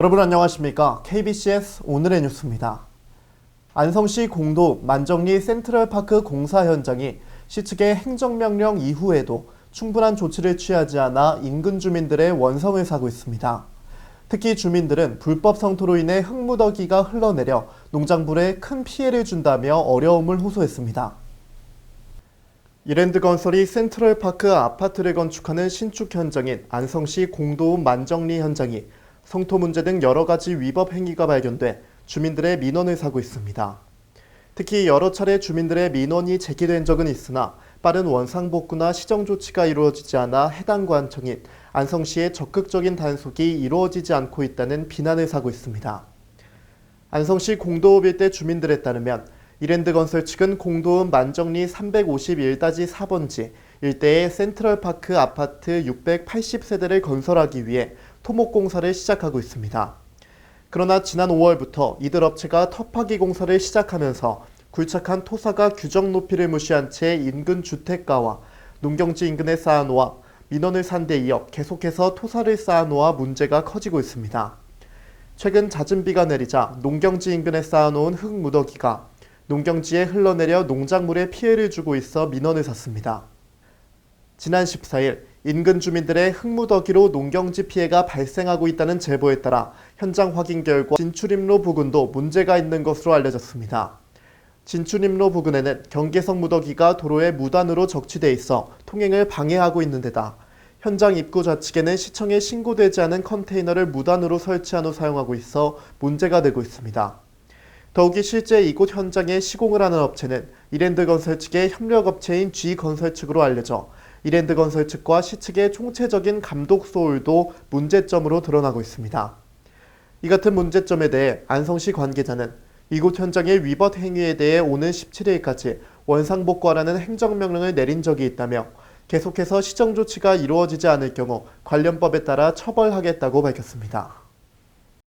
여러분 안녕하십니까? KBCS 오늘의 뉴스입니다. 안성시 공도 만정리 센트럴파크 공사 현장이 시 측의 행정명령 이후에도 충분한 조치를 취하지 않아 인근 주민들의 원성을 사고 있습니다. 특히 주민들은 불법 성토로 인해 흙무더기가 흘러내려 농작물에 큰 피해를 준다며 어려움을 호소했습니다. 이랜드 건설이 센트럴파크 아파트를 건축하는 신축 현장인 안성시 공도읍 만정리 현장이 성토 문제 등 여러 가지 위법 행위가 발견돼 주민들의 민원을 사고 있습니다. 특히 여러 차례 주민들의 민원이 제기된 적은 있으나 빠른 원상복구나 시정 조치가 이루어지지 않아 해당 관청인 안성시의 적극적인 단속이 이루어지지 않고 있다는 비난을 사고 있습니다. 안성시 공도읍 일대 주민들에 따르면 이랜드 건설 측은 공도읍 만정리 351-4번지 일대의 센트럴파크 아파트 680세대를 건설하기 위해 토목 공사를 시작하고 있습니다. 그러나 지난 5월부터 이들 업체가 터파기 공사를 시작하면서 굴착한 토사가 규정 높이를 무시한 채 인근 주택가와 농경지 인근에 쌓아놓아 민원을 산 데 이어 계속해서 토사를 쌓아놓아 문제가 커지고 있습니다. 최근 잦은 비가 내리자 농경지 인근에 쌓아놓은 흙 무더기가 농경지에 흘러내려 농작물에 피해를 주고 있어 민원을 샀습니다. 지난 14일 인근 주민들의 흙무더기로 농경지 피해가 발생하고 있다는 제보에 따라 현장 확인 결과 진출입로 부근도 문제가 있는 것으로 알려졌습니다. 진출입로 부근에는 경계성 무더기가 도로에 무단으로 적치돼 있어 통행을 방해하고 있는 데다 현장 입구 좌측에는 시청에 신고되지 않은 컨테이너를 무단으로 설치한 후 사용하고 있어 문제가 되고 있습니다. 더욱이 실제 이곳 현장에 시공을 하는 업체는 이랜드 건설 측의 협력업체인 G건설 측으로 알려져 이랜드 건설 측과 시 측의 총체적인 감독 소홀도 문제점으로 드러나고 있습니다. 이 같은 문제점에 대해 안성시 관계자는 이곳 현장의 위법 행위에 대해 오는 17일까지 원상복구하라는 행정명령을 내린 적이 있다며 계속해서 시정 조치가 이루어지지 않을 경우 관련법에 따라 처벌하겠다고 밝혔습니다.